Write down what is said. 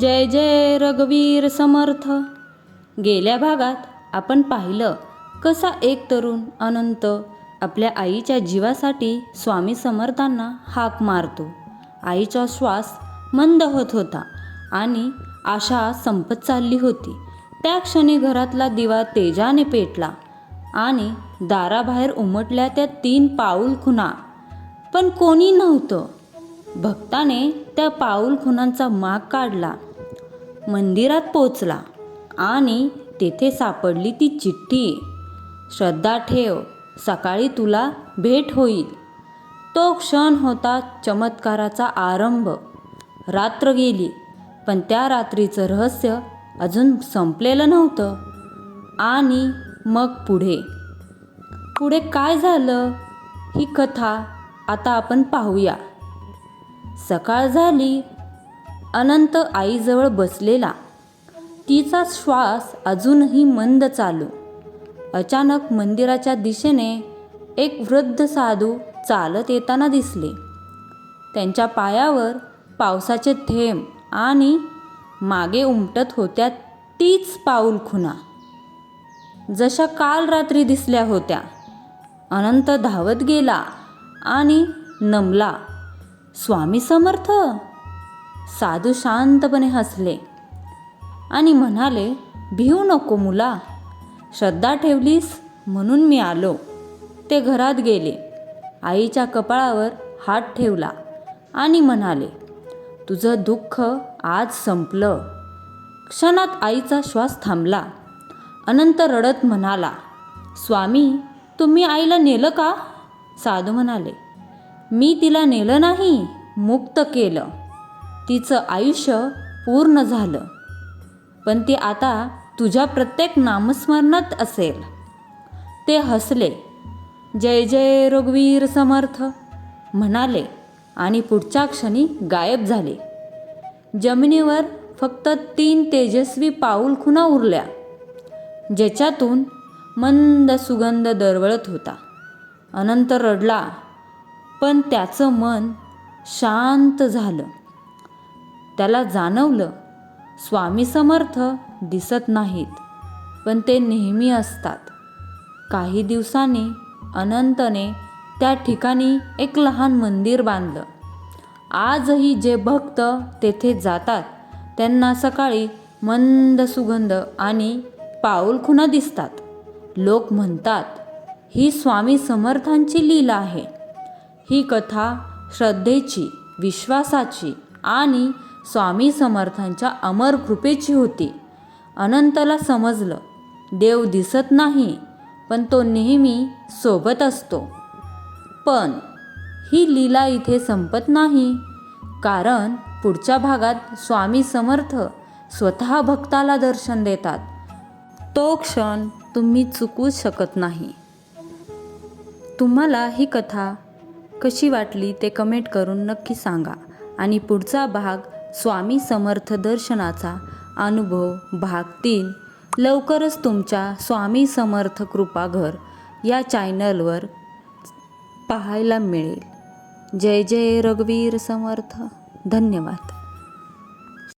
जय जय रघुवीर समर्थ. गेल्या भागात आपण पाहिलं कसा एक तरुण अनंत आपल्या आईच्या जीवासाठी स्वामी समर्थांना हाक मारतो. आईचा श्वास मंद होत होता आणि आशा संपत चालली होती. त्या क्षणी घरातला दिवा तेजाने पेटला आणि दाराबाहेर उमटल्या त्या तीन पाऊल खुणा. पण कोणी नव्हतं. भक्ताने त्या पाऊल खुणांचा माग काढला मंदिरात पोचला आणि तेथे सापडली ती चिठ्ठी. श्रद्धा ठेव सकाळी तुला भेट होईल. तो क्षण होता चमत्काराचा आरंभ. रात्र गेली पण त्या रात्रीचं रहस्य अजून संपलेलं नव्हतं. आणि मग पुढे. पुढे काय झालं? ही कथा आता आपण पाहूया. सकाळ झाली. अनंत आईजवळ बसलेला. तिचा श्वास अजूनही मंद चालू. अचानक मंदिराच्या दिशेने एक वृद्ध साधू चालत येताना दिसले. त्यांच्या पायावर पावसाचे थेंब आणि मागे उमटत होत्या तीच पाऊल खुणा. जशा काल रात्री दिसल्या होत्या. अनंत धावत गेला आणि नमला. स्वामी समर्थ. साधू शांतपणे हसले आणि म्हणाले भिऊ नको मुला. श्रद्धा ठेवलीस म्हणून मी आलो. ते घरात गेले. आईच्या कपाळावर हात ठेवला आणि म्हणाले तुझं दुःख आज संपलं. क्षणात आईचा श्वास थांबला. अनंत रडत म्हणाला स्वामी तुम्ही आईला नेलं का? साधू म्हणाले मी तिला नेलं नाही मुक्त केलं. तिचं आयुष्य पूर्ण झालं. पण ती आता तुझ्या प्रत्येक नामस्मरणात असेल. ते हसले. जय जय रघुवीर समर्थ म्हणाले आणि पुढच्या क्षणी गायब झाले. जमिनीवर फक्त तीन तेजस्वी पाऊल खुणा उरल्या. ज्याच्यातून मंद सुगंध दरवळत होता. अनंत रडला. पण त्याचं मन शांत झालं. त्याला जाणवलं स्वामी समर्थ दिसत नाहीत पण ते नेहमी असतात. काही दिवसांनी अनंतने त्या ठिकाणी एक लहान मंदिर बांधलं. आजही जे भक्त तेथे जातात त्यांना सकाळी मंद सुगंध आणि पाऊलखुणा दिसतात. लोक म्हणतात ही स्वामी समर्थांची लीला आहे. ही कथा श्रद्धेची विश्वासाची आणि स्वामी समर्थांच्या अमर कृपेची होती. अनंतला समजलं देव दिसत नाही पण तो नेहमी सोबत असतो. पण ही लीला इथे संपत नाही कारण पुढच्या भागात स्वामी समर्थ स्वतः भक्ताला दर्शन देतात. तो क्षण तुम्ही चुकूच शकत नाही. तुम्हाला ही कथा कशी वाटली ते कमेंट करून नक्की सांगा. आणि पुढचा भाग स्वामी समर्थ दर्शनाचा अनुभव भाग तीन. लवकरच तुमच्या स्वामी समर्थ कृपाघर या चॅनलवर पाहायला मिळेल. जय जय रघुवीर समर्थ. धन्यवाद.